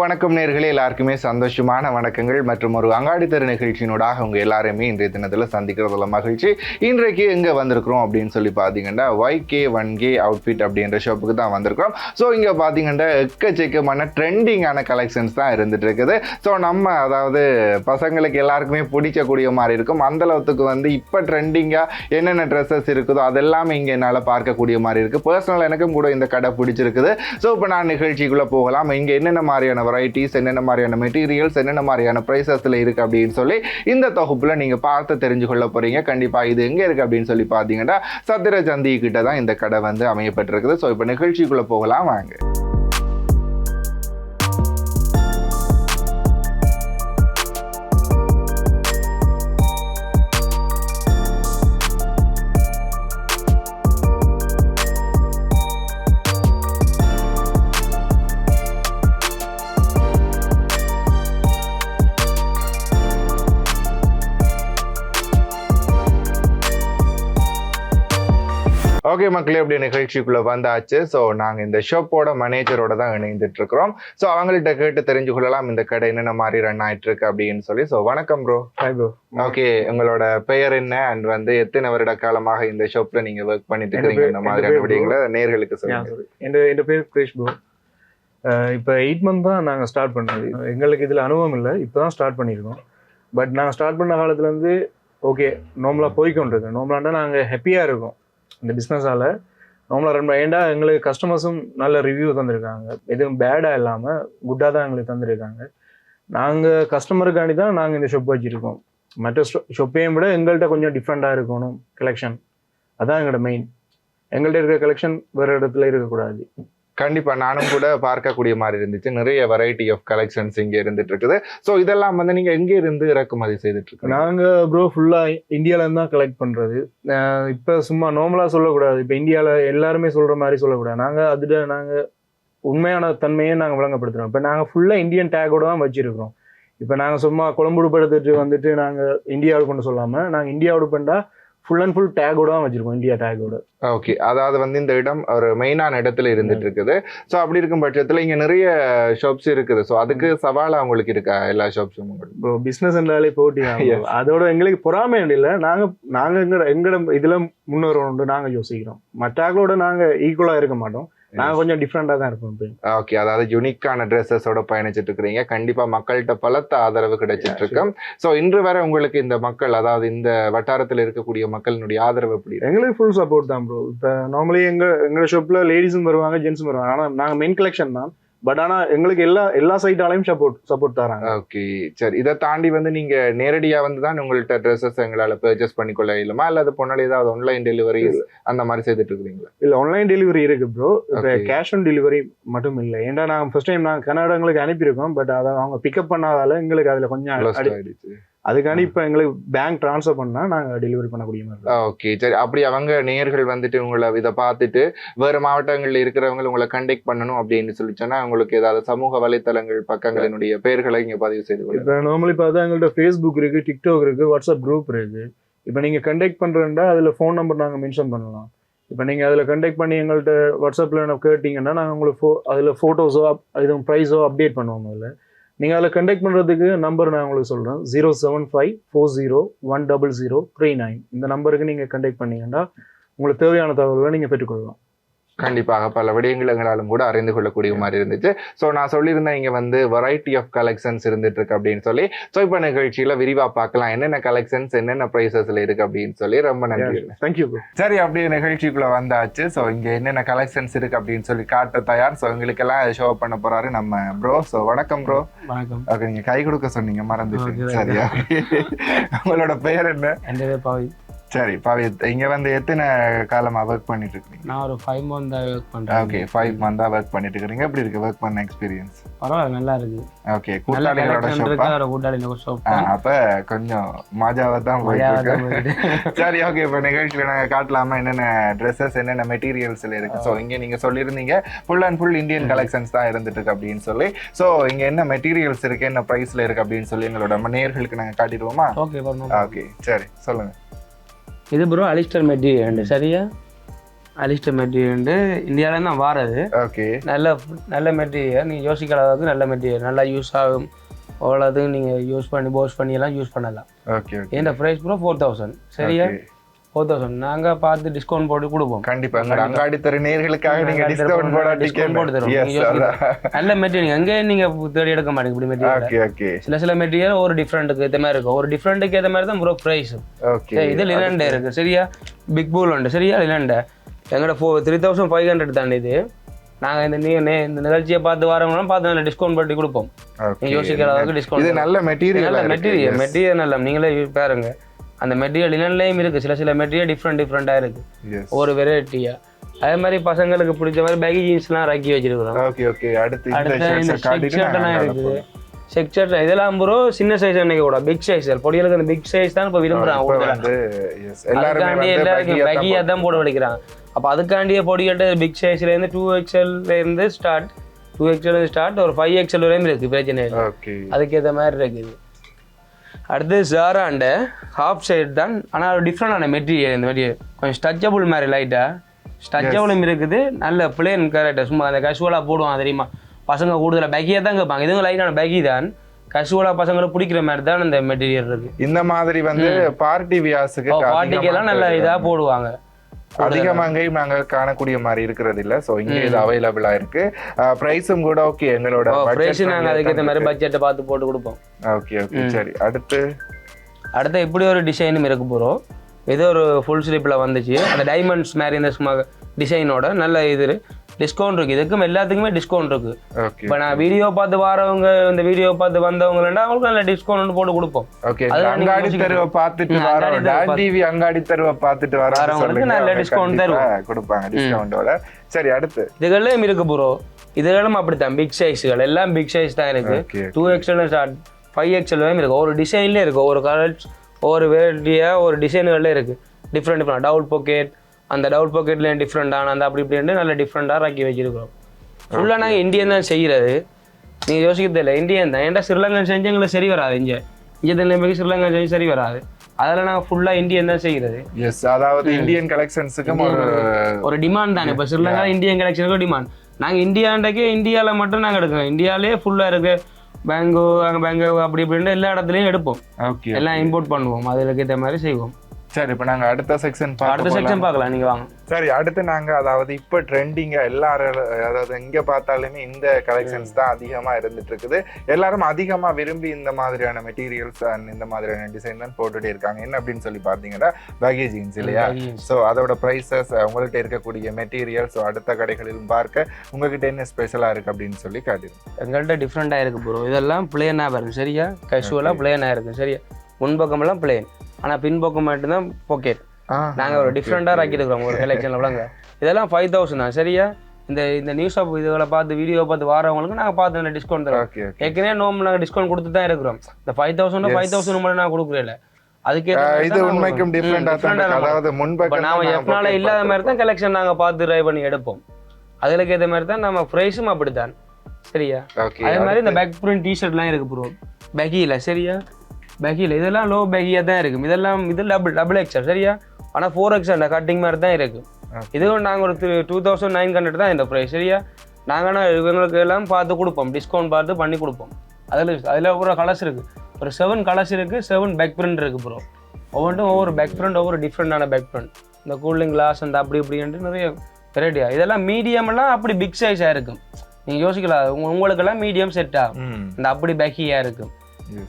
வணக்கம் நேர்களே. எல்லாருக்குமே சந்தோஷமான வணக்கங்கள் மற்றும் ஒரு அங்காடித்தர தெரு நிகழ்ச்சியினூடாக எல்லாருமே இன்றைய தினத்தில் சந்திக்கிறதுல மகிழ்ச்சி. இன்றைக்கு எங்கே வந்திருக்கிறோம் அப்படின்னு சொல்லி பார்த்தீங்கன்னா Y K one K outfit அப்படின்ற ஷாப்புக்கு தான் வந்திருக்கிறோம். ஸோ இங்கே பார்த்தீங்கன்னா எக்கச்சக்கமான ட்ரெண்டிங்கான கலெக்ஷன்ஸ் தான் இருந்துட்டு இருக்குது ஸோ நம்ம அதாவது பசங்களுக்கு எல்லாருக்குமே பிடிக்கக்கூடிய மாதிரி இருக்கும். அந்தளவுக்கு வந்து இப்போ ட்ரெண்டிங்காக என்னென்ன ட்ரெஸ்ஸஸ் இருக்குதோ அதெல்லாமே இங்கே என்னால் பார்க்கக்கூடிய மாதிரி இருக்குது பர்சனல் எனக்கும் கூட இந்த கடை பிடிச்சிருக்குது. ஸோ இப்போ நான் நிகழ்ச்சிக்குள்ளே போகலாம். இங்கே என்னென்ன மாதிரியான வெரைட்டிஸ் என்னென்ன மாதிரியான மெட்டீரியல்ஸ் என்னென்ன மாதிரியான ப்ரைஸஸில் இருக்குது அப்படின்னு சொல்லி இந்த தொகுப்பில் நீங்கள் பார்த்து தெரிஞ்சு கொள்ள போகிறீங்க கண்டிப்பாக இது எங்கே இருக்குது அப்படின்னு சொல்லி பார்த்தீங்கன்னா சத்திர சந்தி கிட்ட தான் இந்த கடை வந்து அமையப்பட்டிருக்குது. ஸோ இப்போ நிகழ்ச்சிக்குள்ளே போகலாம். வாங்க. ஓகே மக்களே அப்படி நிகழ்ச்சிக்குள்ள வந்தாச்சு. ஸோ நாங்கள் இந்த ஷாப்போட மேனேஜரோட தான் இணைந்துட்டு இருக்கிறோம் ஸோ அவங்கள்ட்ட கேட்டு தெரிஞ்சு கொள்ளலாம் இந்த கடை என்னென்ன மாதிரி ரன் ஆயிட்டு இருக்கு அப்படின்னு சொல்லி. ஸோ வணக்கம் ப்ரோ ஹாய் ப்ரோ ஓகே உங்களோட பெயர் என்ன? அண்ட் வந்து எத்தனை வருட காலமாக இந்த ஷாப்ல நீங்க ஒர்க் பண்ணிட்டு இருக்கீங்க இந்த மாதிரியான பேர் விடயங்களை நேர்களுக்கு சொல்லுங்க. என் பேர் கிரேஷ் ப்ரோ இப்போ எயிட் மந்த் தான் நாங்கள் ஸ்டார்ட் பண்ணது எங்களுக்கு இதில் அனுபவம் இல்லை. இப்போ தான் ஸ்டார்ட் பண்ணியிருக்கோம். பட் நாங்கள் ஸ்டார்ட் பண்ண காலத்துலேருந்து ஓகே நார்மலாக போய்க்கொண்டிருக்கோம். நார்மலாண்டா நாங்கள் ஹாப்பியாக இருக்கோம். இந்த பிஸ்னஸால் அவங்கள ரொம்ப ஏண்டா எங்களுக்கு கஸ்டமர்ஸும் நல்ல ரிவ்யூ தந்திருக்காங்க. எதுவும் பேடாக இல்லாமல் குட்டாக தான் எங்களுக்கு தந்திருக்காங்க. நாங்கள் கஸ்டமருக்காண்டி தான் நாங்கள் இந்த ஷொப் வச்சுருக்கோம். மற்ற ஷொப்பையும் விட எங்கள்கிட்ட கொஞ்சம் டிஃப்ரெண்ட்டாக இருக்கணும் கலெக்ஷன் அதான் எங்களோட மெயின் எங்கள்கிட்ட இருக்கிற கலெக்ஷன் வேறு இடத்துல இருக்கக்கூடாது. கண்டிப்பா நானும் கூட பார்க்கக்கூடிய மாதிரி இருந்துச்சு. நிறைய வெரைட்டி ஆஃப் கலெக்ஷன்ஸ் இங்க இருந்துட்டு இருக்குது. ஸோ இதெல்லாம் வந்து நீங்க எங்க இருந்து இறக்குமதி செய்துட்டு இருக்கீங்க நாங்கள் ப்ரோ ஃபுல்லாக இந்தியாவிலேருந்து தான் கலெக்ட் பண்ணுறது இப்போ சும்மா நார்மலா சொல்லக்கூடாது. இப்போ இந்தியாவில் எல்லாருமே சொல்கிற மாதிரி சொல்லக்கூடாது. நாங்கள் அதில் நாங்கள் உண்மையான தன்மையை நாங்கள் விளங்கப்படுத்துறோம். இப்போ நாங்கள் ஃபுல்லாக இந்தியன் டேக்கோட தான் வச்சிருக்கிறோம். இப்போ நாங்கள் சும்மா குழம்புடுப்படுத்திட்டு வந்துட்டு நாங்கள் இந்தியாவுக்கு கொண்டு சொல்லாமல் நாங்கள் இந்தியாவோட பண்ணா ஃபுல் அண்ட் ஃபுல் டேக்கோட தான் வச்சிருக்கோம் இந்தியா டேக்கோட ஓகே அதாவது வந்து இந்த இடம் ஒரு மெயினான இடத்துல இருந்துட்டு இருக்குது ஸோ அப்படி இருக்கும் பட்சத்துல இங்க நிறைய ஷாப்ஸ் இருக்குது. ஸோ அதுக்கு சவாலா உங்களுக்கு இருக்கா? எல்லா ஷாப்ஸும் உங்களுக்கு? இப்போ பிஸ்னஸ் என்றாலே போட்டி. அதோட எங்களுக்கு பொறாமை இல்லை. நாங்கள் நாங்கள் எங்கட எங்கட இதில் முன்னேறணும் நாங்கள் யோசிக்கிறோம். மற்றாக்களோட நாங்கள் ஈக்குவலாக இருக்க மாட்டோம். நாங்கள் கொஞ்சம் டிஃப்ரெண்ட்டாக தான் இருப்போம் இப்போ ஓகே அதாவது யுனிக்கான ட்ரெஸ்ஸஸோட பயணிச்சிட்டு இருக்கிறீங்க கண்டிப்பா மக்கள்கிட்ட பலத்த ஆதரவு கிடைச்சிட்டு இருக்கும். ஸோ இன்று வரை உங்களுக்கு இந்த மக்கள் அதாவது இந்த வட்டாரத்தில் இருக்கக்கூடிய மக்களினுடைய ஆதரவு எப்படி? எங்களுக்கு ஃபுல் சப்போர்ட் தான் ப்ரோ இப்போ நார்மலி எங்க எங்க ஷாப்ல லேடிஸும் வருவாங்க ஜென்ஸும் வருவாங்க. ஆனால் நாங்கள் மெயின் கலெக்ஷன் தான். பட் ஆனால் எங்களுக்கு எல்லா எல்லா சைட்டாலையும் சப்போர்ட் சப்போர்ட் தராங்க. ஓகே சரி. இதை தாண்டி வந்து நீங்க நேரடியா வந்து தான் உங்கள்ட்ட ட்ரெஸ்ஸஸ் எங்களால பர்ச்சேஸ் பண்ணிக்கொள்ள இயலுமா? அல்லது பொண்ணால ஏதாவது ஆன்லைன் டெலிவரி அந்த மாதிரி செய்துட்டு இருக்கிறீங்களா இல்ல ஆன்லைன் டெலிவரி இருக்கு ப்ரோ இப்போ. கேஷ் ஆன் டெலிவரி மட்டும் இல்லை. ஏன்டா நாங்கள் ஃபர்ஸ்ட் டைம் நாங்கள் கன்னடங்களுக்கு அனுப்பியிருக்கோம் பட் அதை அவங்க பிக்கப் பண்ணாதால எங்களுக்கு அதில் கொஞ்சம் அதுக்காண்டி இப்போ எங்களுக்கு பேங்க் ட்ரான்ஸ்ஃபர் பண்ணா நாங்கள் டெலிவரி பண்ணக்கூடிய மாதிரி. ஓகே சரி அப்படி அவங்க நேயர்கள் வந்துட்டு உங்களை இதை பார்த்துட்டு வேறு மாவட்டங்கள்ல இருக்கிறவங்க உங்களை கண்டெக்ட் பண்ணணும் அப்படின்னு சொல்லி சொன்னா உங்களுக்கு ஏதாவது சமூக வலைத்தளங்கள் பக்கங்களினுடைய பெயர்களை இங்க பதிவு செய்து இப்போ நார்மலி பார்த்தா எங்கள்கிட்ட ஃபேஸ்புக் இருக்கு டிக்டாக் இருக்கு வாட்ஸ்அப் குரூப் இருக்கு. இப்போ நீங்கள் கண்டெக்ட் பண்ணுறேன்டா அதில் ஃபோன் நம்பர் நாங்கள் மென்ஷன் பண்ணலாம். இப்போ நீங்கள் அதில் கண்டெக்ட் பண்ணி எங்கள்கிட்ட வாட்ஸ்அப்பில் கேட்டிங்கன்னா நாங்கள் உங்களுக்கு ஃபோ அதில் ஃபோட்டோஸோ எதுவும் ப்ரைஸோ அப்டேட் பண்ணுவோம் அதில் நீங்கள் அதில் கண்டெக்ட் பண்ணுறதுக்கு நம்பர் நான் உங்களுக்கு சொல்கிறேன் zero seven five four zero one double zero three nine இந்த நம்பருக்கு நீங்கள் கண்டெக்ட் பண்ணீங்கன்னா உங்களுக்கு தேவையான தகவல்களை நீங்கள் பெற்றுக்கொள்ளலாம். கண்டிப்பாக பல விடயங்கள் எங்களாலும் கூட அறிந்து கொள்ளக்கூடிய மாதிரி இருந்துச்சு. ஸோ நான் சொல்லியிருந்தேன் இங்க வந்து வெரைட்டி ஆஃப் கலெக்ஷன்ஸ் இருந்துட்டு இருக்கு அப்படின்னு சொல்லி. ஸோ இப்போ நிகழ்ச்சியில விரிவா பார்க்கலாம். என்னென்ன கலெக்ஷன்ஸ் என்னென்ன ப்ரைஸஸ்ல இருக்கு அப்படின்னு சொல்லி. ரொம்ப நன்றி தேங்க்யூ சரி அப்படியே நிகழ்ச்சிக்குள்ள வந்தாச்சு. ஸோ இங்க என்னென்ன கலெக்ஷன்ஸ் இருக்கு அப்படின்னு சொல்லி காட்ட தயார். ஸோ எங்களுக்கெல்லாம் ஷோ பண்ண போறாரு நம்ம ப்ரோ ஸோ வணக்கம் ப்ரோ வணக்கம். ஓகே நீங்க கை கொடுக்க சொன்னீங்க Okay, சரியா? உங்களோட பெயர் என்ன? என் பேர் பவி. சரி பவி இங்க வந்து எத்தனை காலமா ஒர்க் பண்ணிட்டு இருக்கீங்க நான் ஒரு ஃபைவ் மந்த் ஒர்க் பண்ணுறேன் ஓகே ஃபைவ் மந்தா ஒர்க் பண்ணிட்டு இருக்கீங்க எப்படி இருக்கு ஒர்க் பண்ண எக்ஸ்பீரியன்ஸ் பரவாயில்ல நல்லா இருக்கு. ஓகே கூட்டாளிகளோட இருக்கு ஒரு கூட்டாளி ஒரு ஷாப் அப்ப கொஞ்சம் மஜாவா தான் போயிட்டு இருக்கு. சரி ஓகே இப்போ நிகழ்ச்சியில் நாங்கள் காட்டலாமா? என்னென்ன ட்ரெஸ்ஸஸ் என்னென்ன மெட்டீரியல்ஸ்ல இருக்கு? ஸோ இங்கே நீங்கள் சொல்லியிருந்தீங்க full and full Indian collections தான் இருந்துட்டு இருக்கு அப்படின்னு சொல்லி. ஸோ இங்கே என்ன மெட்டீரியல்ஸ் இருக்கு என்ன ப்ரைஸ்ல இருக்கு அப்படின்னு சொல்லி எங்களோட நம்ம நேயர்களுக்கு நாங்கள் காட்டிடுவோமா ஓகே சரி சொல்லுங்க. இது ப்ரோ அலிஸ்டர் மெட்டீரியல் சரியா? அலிஸ்ட மெட்டீரியல் இந்தியாவில தான் வாரது. ஓகே நல்ல நல்ல மெட்டீரியல் நீங்கள் யோசிக்கிற அளவுக்கு நல்ல மெட்டீரியல் நல்லா யூஸ் ஆகும். அவ்வளோதும் நீங்கள் யூஸ் பண்ணி போஸ் பண்ணி எல்லாம் யூஸ் பண்ணலாம். ஓகே எந்த ப்ரைஸ் ப்ரோ ஃபோர் தௌசண்ட் சரியா? ஃபோர் தௌசண்ட் நாங்கள் பார்த்து டிஸ்கவுண்ட் போட்டு கொடுப்போம். கண்டிப்பா. உங்க அங்காடி தர நேர்களுக்காக நீங்க டிஸ்கவுண்ட் டிஸ்கவுண்ட் போட்டு தருவோம். நீங்க நல்ல மெட்டீரியல் எங்கேயே நீங்க தேடி எடுக்க மாட்டீங்க. இப்படி மெட்டீரியல் ஓகே ஓகே சில சில மெட்டீரியல் ஒரு டிஃப்ரெண்ட்டுக்கு ஏற்ற மாதிரி இருக்கும். ஒரு டிஃப்ரெண்ட்டுக்கு ஏற்ற மாதிரி தான் ப்ரோ ப்ரைஸ் ஓகே இது லினண்டே இருக்கு. சரியா? பிக் பூல் உண்டு. சரியா லினண்டே எங்கள்ட ஃபோ த்ரீ தௌசண்ட் ஃபைவ் ஹண்ட்ரட் தாண்டி இது. நாங்கள் இந்த நீ இந்த நிகழ்ச்சியை பார்த்து வரவங்களாம் பார்த்து நல்ல டிஸ்கவுண்ட் பண்ணி கொடுப்போம். நீங்க யோசிக்கிற அளவுக்கு இது டிஸ்கவுண்ட் நல்ல மெட்டீரியல் நல்ல மெட்டீரியல் மெட்டீரியல் நல்ல நீங்களே பாருங்க. அந்த மெட்டீரியல் லினன்லேயும் இருக்கு. சில சில மெட்டீரியல் டிஃப்ரெண்ட் டிஃப்ரெண்ட்டாக இருக்கு. எஸ் ஒரு வெரைட்டியா அதே மாதிரி பசங்களுக்கு பிடிச்ச மாதிரி பேகி ஜீன்ஸ்லாம் ரக்கி வச்சிருக்கிறோம். ஓகே ஓகே அடுத்து அடுத்த இந்த இருக்குது. செக் ஷர்ட் இதெல்லாம் ப்ரோ சின்ன சைஸ் அன்னைக்கு கூட. பிக் சைஸ் பொடிகளுக்கு அந்த பிக் சைஸ் தான் இப்போ எல்லாருமே அதுக்காண்டி எல்லாருக்கும் baggy-ஆ பேகியா தான் போட வலிக்கிறாங்க அப்போ அதுக்காண்டியே பொடிக்கட்டு பிக் சைஸ்ல இருந்து டூ எக்ஸ்எல்ல இருந்து ஸ்டார்ட் டூ எக்ஸ்எல் ஸ்டார்ட் ஒரு ஃபைவ் எக்ஸ்எல் வரையும் இருக்கு பிரச்சனை இல்லை. அதுக்கேற்ற மாதிரி இருக்குது. அடுத்து ஜாராண்ட ஹாஃப் சைடு தான். ஆனால் ஒரு டிஃப்ரெண்டான மெட்டீரியல் இந்த மெட்டீரியல் கொஞ்சம் ஸ்ட்ரச்சபிள் மாதிரி லைட்டாக ஸ்ட்ரச்சபிளும் இருக்குது. நல்ல பிளேன் கரெக்டாக சும்மா அந்த கசுவலாக போடுவாங்க தெரியுமா? பசங்க கூடுதலாக பேக்கியாக தான் கேட்பாங்க. இதுவும் லைட்டான பேக்கி தான். கசுவலாக பசங்களை பிடிக்கிற மாதிரி தான் இந்த மெட்டீரியல் இருக்கு. இந்த மாதிரி வந்து பார்ட்டி வியாஸுக்கு பாட்டிக்கெல்லாம் நல்ல இதாக போடுவாங்க. அதிகமா அங்கேயும் நாங்க காணக்கூடிய மாதிரி இருக்கிறது இல்ல சோ இங்க இது அவைலபிளா இருக்கு. பிரைஸும் கூட ஓகே எங்களோட ப்ரைஸ் நாங்கள் அதுக்கேற்ற மாதிரி பட்ஜெட்டை பார்த்து போட்டு கொடுப்போம். ஓகே ஓகே சரி அடுத்து? அடுத்து இப்படி ஒரு டிசைனும் இருக்கு ப்ரோ இது ஒரு ஃபுல் ஸ்லீப்பில் வந்துச்சு. அந்த டைமண்ட்ஸ் மாதிரி இந்த சும்மா டிசைனோட நல்ல இது டிஸ்கவுண்ட் இருக்கு. இதுக்கும் எல்லாத்துக்குமே டிஸ்கவுண்ட் இருக்கு. இப்போ நான் வீடியோ பார்த்து வரவங்க இந்த வீடியோ பார்த்து வந்தவங்களாண்டா அவங்களுக்கு நல்ல டிஸ்கவுண்ட் போட்டு கொடுப்போம். ஓகே அங்காடி தெருவை பார்த்துட்டு டான் டிவி அங்காடி தெருவை பார்த்துட்டு வரவங்களுக்கு நல்ல discount கொடுப்பாங்க டிஸ்கவுண்டோட சரி அடுத்து. இதுகளும் இருக்கு ப்ரோ இதுகளும் அப்படித்தான். பிக் சைஸ்கள் எல்லாம் பிக் சைஸ் தான் இருக்கு. Two XL start five XL வரையும் இருக்கு. ஒரு டிசைன்லேயே இருக்கு. ஒரு கலர்ஸ் ஒரு வெரைட்டியாக ஒரு டிசைன்கள்ல இருக்கு. டிஃப்ரெண்ட் டிஃப்ரெண்ட் டவுல் பாக்கெட் அந்த டவுல் பாக்கெட்லேயும் டிஃப்ரெண்டான அந்த அப்படி இப்படின்ட்டு நல்ல டிஃப்ரெண்டாக ராக்கி வச்சிருக்கிறோம். ஃபுல்லாக நாங்கள் இந்தியன் தான் செய்கிறது நீங்கள் யோசிக்கிறது இல்லை இந்தியன் தான். ஏன்டா ஸ்ரீலங்கன் செஞ்சு எங்களுக்கு சரி வராது இங்கே. இங்கே தலைமைக்கு ஸ்ரீலங்கன் செஞ்சு சரி வராது. அதில் நாங்கள் ஃபுல்லாக இந்தியன் தான் செய்கிறது எஸ் அதாவது இந்தியன் கலெக்ஷன்ஸுக்கும் ஒரு ஒரு டிமாண்ட் தானே. இப்போ ஸ்ரீலங்கா இந்தியன் கலெக்ஷனுக்கு டிமாண்ட் நாங்கள் இந்தியாண்டக்கே இந்தியாவில் மட்டும் நாங்கள் எடுக்கிறோம். இந்தியாவிலே ஃபுல்லாக இருக்கு. பேங்கோ அங்கே பேங்கோ அப்படி இப்படின்னு எல்லா இடத்துலையும் எடுப்போம். எல்லாம் இம்போர்ட் பண்ணுவோம். அதில் ஏற்ற மாதிரி செய்வோம். சரி இப்போ நாங்க அடுத்த செக்ஷன் அடுத்த செக்ஷன் பார்க்கலாம் நீங்கள் வாங்க. சரி அடுத்து நாங்க அதாவது இப்ப ட்ரெண்டிங்கா எல்லாரும் அதாவது எங்க பார்த்தாலுமே இந்த கலெக்ஷன்ஸ் தான் அதிகமா இருந்துட்டு இருக்குது. எல்லாரும் அதிகமா விரும்பி இந்த மாதிரியான மெட்டீரியல்ஸ் அண்ட் இந்த மாதிரியான டிசைன் தான் போட்டுட்டே இருக்காங்க. என்ன அப்படின்னு சொல்லி பார்த்தீங்கன்னா பேகேஜ் ஜீன்ஸ் இல்லையா? ஸோ அதோட ப்ரைஸஸ் உங்கள்கிட்ட இருக்கக்கூடிய மெட்டீரியல்ஸ் அடுத்த கடைகளிலும் பார்க்க உங்ககிட்ட என்ன ஸ்பெஷலா இருக்கு அப்படின்னு சொல்லி காட்டிடும் எங்கள்கிட்ட டிஃப்ரெண்ட்டாக இருக்கு ப்ரோ இதெல்லாம் பிளேனாக வரும் சரியா? கேஷுவலாக பிளேனாக இருக்கும் சரியா? முன்பக்கமெல்லாம் பிளேன் ஆனால் பின்பக்கம் மட்டும்தான் பாக்கெட் நாங்கள் ஒரு டிஃப்ரெண்ட்டாக ஆக்கியிருக்கிறோம் ஒரு கலெக்ஷனில் விளங்க. இதெல்லாம் ஃபைவ் தௌசண்ட் தான் சரியா? இந்த இந்த நியூஸ் ஆப் இதுகளை பார்த்து வீடியோ பார்த்து வரவங்களுக்கு நாங்கள் பார்த்து டிஸ்கவுண்ட் தரோம் ஏற்கனவே நோம்பு நாங்கள் டிஸ்கவுண்ட் கொடுத்து தான் இருக்கிறோம். இந்த ஃபைவ் தௌசண்ட் ஃபைவ் தௌசண்ட் மட்டும் நான் கொடுக்குறேன் அதுக்கு இது உண்மைக்கும் டிஃப்ரெண்டா தான் இருக்கு. அதாவது முன்பக்கம் நாம எஃப்னால இல்லாத. மாதிரி தான் கலெக்ஷன் நாங்கள் பார்த்து ட்ரை பண்ணி எடுப்போம். அதுக்கு ஏற்ற மாதிரி தான் நம்ம ப்ரைஸும் அப்படித்தான். சரியா? அதே மாதிரி இந்த பேக் பிரிண்ட் டிஷர்ட்லாம் இருக்கு ப்ரோ பேக்கியில் சரியா? பேக்கியில் இதெல்லாம் லோ பேக்கியாக தான் இருக்கும். இதெல்லாம் இது டபுள் டபுள் எக்ஸல் சரியா? ஆனால் ஃபோர் எக்ஸல் கட்டிங் மாதிரி தான் இருக்கு. Okay. இதுவும் நாங்கள் ஒரு டூ தௌசண்ட் நைன் ஹண்ட்ரட் தான் இந்த ப்ரைஸ் சரியா? நாங்கள் ஆனால் இவங்களுக்கு எல்லாம் பார்த்து கொடுப்போம். டிஸ்கவுண்ட் பார்த்து பண்ணி கொடுப்போம். அதில் அதில் ஒரு கலர்ஸ் இருக்குது ஒரு செவன் கலர்ஸ் இருக்குது செவன் பேக் பிரிண்ட் இருக்குது ப்ரோ ஒவ்வொன்றும் ஒவ்வொரு பேக் பிரிண்ட் ஒவ்வொரு டிஃப்ரெண்டான பேக் பிரிண்ட் இந்த கூலிங் கிளாஸ் அந்த அப்படி இப்படின்ட்டு நிறைய வெரைட்டியாக இதெல்லாம் மீடியம்லாம் அப்படி பிக் சைஸாக இருக்கும். நீங்கள் யோசிக்கலாம். உங்க- உங்களுக்கெல்லாம் மீடியம் செட் ஆகும் இந்த அப்படி பேக்கியாக இருக்கும்.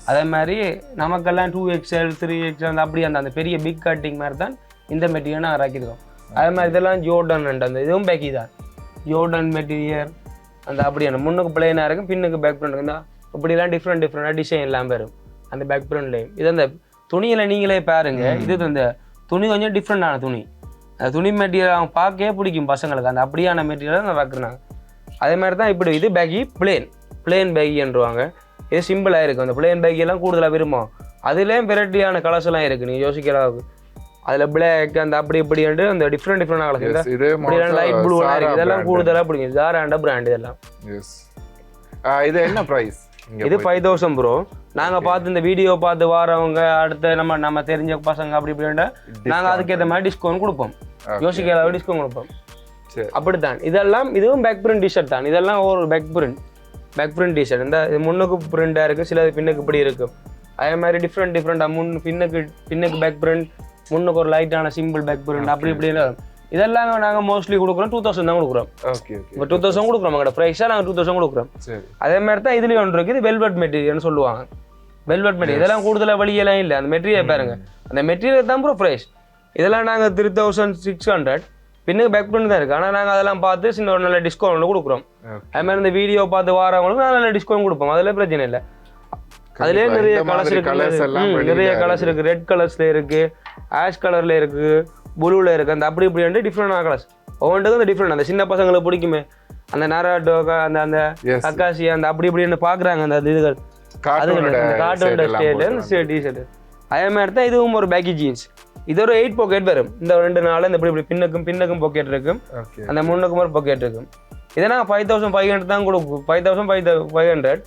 அதே மாதிரி நமக்கெல்லாம் டூ எக்ஸ்எல் த்ரீ எக்ஸ்எல் அந்த அப்படி அந்த அந்த பெரிய பிக் கட்டிங் மாதிரி தான் இந்த மெட்டீரியல் நாங்கள் இறக்கிருக்கோம் அதே மாதிரி இதெல்லாம் ஜோர்டன் அந்த இதுவும் பேக்கி தான். ஜோர்டன் மெட்டீரியல் அந்த அப்படி அந்த முன்னுக்கு பிளேனாக இருக்கும் பின்னுக்கு பேக் பிரிண்ட் இருக்கும். இப்படிலாம் டிஃப்ரெண்ட் டிஃப்ரெண்டாக டிசைன் எல்லாம் வரும். அந்த பேக் பிரிண்ட்லேயும் இது அந்த துணியில் நீங்களே பாருங்க. இது அந்த துணி கொஞ்சம் டிஃப்ரெண்டான துணி. அந்த துணி மெட்டீரியல் அவங்க பார்க்கவே பிடிக்கும் பசங்களுக்கு. அந்த அப்படியான மெட்டீரியல் நான் இறக்குறாங்க அதே மாதிரி தான் இப்படி இது பேக்கி பிளேன் பிளேன் பேக்கின்றவாங்க இது சிம்பிளாக இருக்கும் அந்த பிளேன் பேக்கி எல்லாம் கூடுதலாக விரும்பும். அதுலேயும் வெரைட்டியான கலர்ஸ் எல்லாம் இருக்குது நீங்கள் யோசிக்கிற அளவுக்கு. அதில் பிளாக் அந்த அப்படி இப்படின்ட்டு அந்த டிஃப்ரெண்ட் டிஃப்ரெண்ட் கலர்ஸ் இது லைட் ப்ளூ இருக்குது இதெல்லாம். கூடுதலாக பிடிக்கும். ஜாராண்ட பிராண்ட் இதெல்லாம். இது என்ன பிரைஸ் இது ஃபைவ் தௌசண்ட் ப்ரோ நாங்கள் பார்த்து இந்த வீடியோ பார்த்து வரவங்க அடுத்த நம்ம நம்ம தெரிஞ்ச பசங்க அப்படி இப்படின்ட்டு நாங்கள் அதுக்கேற்ற மாதிரி டிஸ்கவுண்ட் கொடுப்போம். யோசிக்கிற அளவு டிஸ்கவுண்ட் கொடுப்போம். அப்படித்தான். இதெல்லாம் இதுவும் பேக் பிரிண்ட் டிஷர்ட் தான். இதெல்லாம் ஒரு back print back print T shirt இந்த இது முன்னுக்கு பிரிண்டாக இருக்கும் சிலது பின்னுக்கு இப்படி இருக்கும் அதே மாதிரி டிஃப்ரெண்ட் டிஃப்ரெண்டாக முன் பின்னுக்கு பின்னுக்கு பேக் பிரிண்ட் முன்னுக்கு ஒரு லைட்டான சிம்பிள் பேக் பிரிண்ட் அப்படி இப்படி எல்லாம் வரும். இதெல்லாம் நாங்கள் மோஸ்ட்லி கொடுக்குறோம் டூ தௌசண்ட் தான் கொடுக்குறோம். ஓகே ஓகே இப்போ டூ தௌசண்ட் கொடுக்குறோம் எங்களோட ப்ரைஸாக நாங்கள் டூ தௌசண்ட் கொடுக்குறோம். சரி. அதே மாதிரி தான் இதுலேயும் ஒன்று இருக்குது வெல்வெட் மெட்டீரியல்னு சொல்லுவாங்க. வெல்வெட் மெட்டீரியல் இதெல்லாம் கூடுதலாக வழியெல்லாம் இல்லை. அந்த மெட்டீரியல் பாருங்க. அந்த மெட்டீரியல் தான் ப்ரோ ப்ரைஸ் இதெல்லாம் நாங்கள் த்ரீ தௌசண்ட் சிக்ஸ் ஹண்ட்ரட் பின்னுக்கு பேக் பண்ணி தான் இருக்குது ஆனால் நாங்கள் அதெல்லாம் பார்த்து சின்ன ஒரு நல்ல டிஸ்கவுண்ட் கொடுக்குறோம். அது மாதிரி இந்த வீடியோ பார்த்து வரவங்களுக்கு நான் நல்ல டிஸ்கவுண்ட் கொடுப்போம். அதில் பிரச்சனை இல்லை. அதுலேயே. நிறைய கலர்ஸ் இருக்கு. நிறைய கலர்ஸ் இருக்கு. ரெட் கலர்ஸ்ல இருக்கு. ஆஷ் கலர்ல இருக்கு. ப்ளூல இருக்கு. அந்த அப்படி இப்படி டிஃப்ரெண்டான கலர்ஸ் ஒவ்வொன்றுக்கும் அந்த டிஃப்ரெண்ட் அந்த சின்ன பசங்களுக்கு பிடிக்குமே. அந்த நராட்டோ அந்த அந்த. அக்காசி அந்த அப்படி இப்படின்னு பாக்குறாங்க அந்த இதுகள். கார்ட்டூன் ஸ்டேட் அதே மாதிரி தான் இதுவும் ஒரு பேக்கி ஜீன்ஸ் இது ஒரு எயிட் பாக்கெட் வரும். இந்த ரெண்டு நாள் இந்த இப்படி இப்படி பின்னுக்கும் பின்னுக்கும் பாக்கெட் இருக்கும். அந்த முன்னுக்கும் ஒரு பாக்கெட் இருக்கும். இதை நாங்கள் ஃபைவ் தௌசண்ட் ஃபைவ் ஹண்ட்ரட் தான் கொடுப்போம். Five thousand five five hundred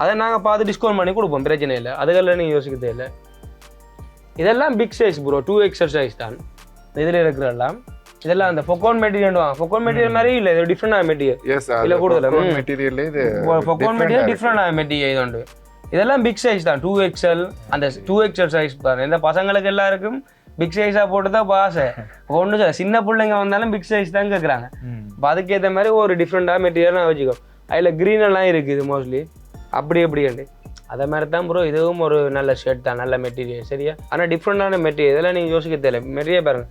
அதை நாங்கள் பார்த்து டிஸ்கவுண்ட் பண்ணி கொடுப்போம். பிரச்சனை இல்லை. அதுகளில் நீங்கள் யோசிக்க தேவையில்லை இதெல்லாம் big size bro two XL size தான். இதில் இருக்கிறதெல்லாம் இதெல்லாம் அந்த ஃபொக்கோன் மெட்டீரியல் வாங்க ஃபொக்கோன் மெட்டீரியல் மாதிரி இல்லை. இது டிஃப்ரெண்டான மெட்டீரியல் இல்ல கூடுதலா? மெட்டீரியல் இது ஃபொக்கோன் மெட்டீரியல் டிஃப்ரெண்டான மெட்டீரியல் இது உண்டு. இதெல்லாம் பிக் சைஸ் தான். டூ எக்ஸ்எல் அந்த டூ எக்ஸ்எல் சைஸ் பாருங்க இந்த பசங்களுக்கு எல்லாருக்கும் பிக் சைஸாக போட்டு தான் இப்போ ஆசை ஒன்று சொல்ல சின்ன பிள்ளைங்க வந்தாலும் பிக் சைஸ் தான் கேட்குறாங்க. இப்போ அதுக்கேற்ற மாதிரி ஒரு டிஃப்ரெண்டாக மெட்டீரியல் நான் வச்சுக்கோ. அதில் க்ரீன் எல்லாம் இருக்குது மோஸ்ட்லி அப்படி எப்படின்ட்டு அதே மாதிரி தான் ப்ரோ இதுவும் ஒரு நல்ல ஷர்ட் தான் நல்ல மெட்டீரியல் சரியா? ஆனால் டிஃப்ரெண்டான மெட்டீரியல் இதெல்லாம் நீங்கள் யோசிக்க தேவை மெட்டீரியல் பாருங்க.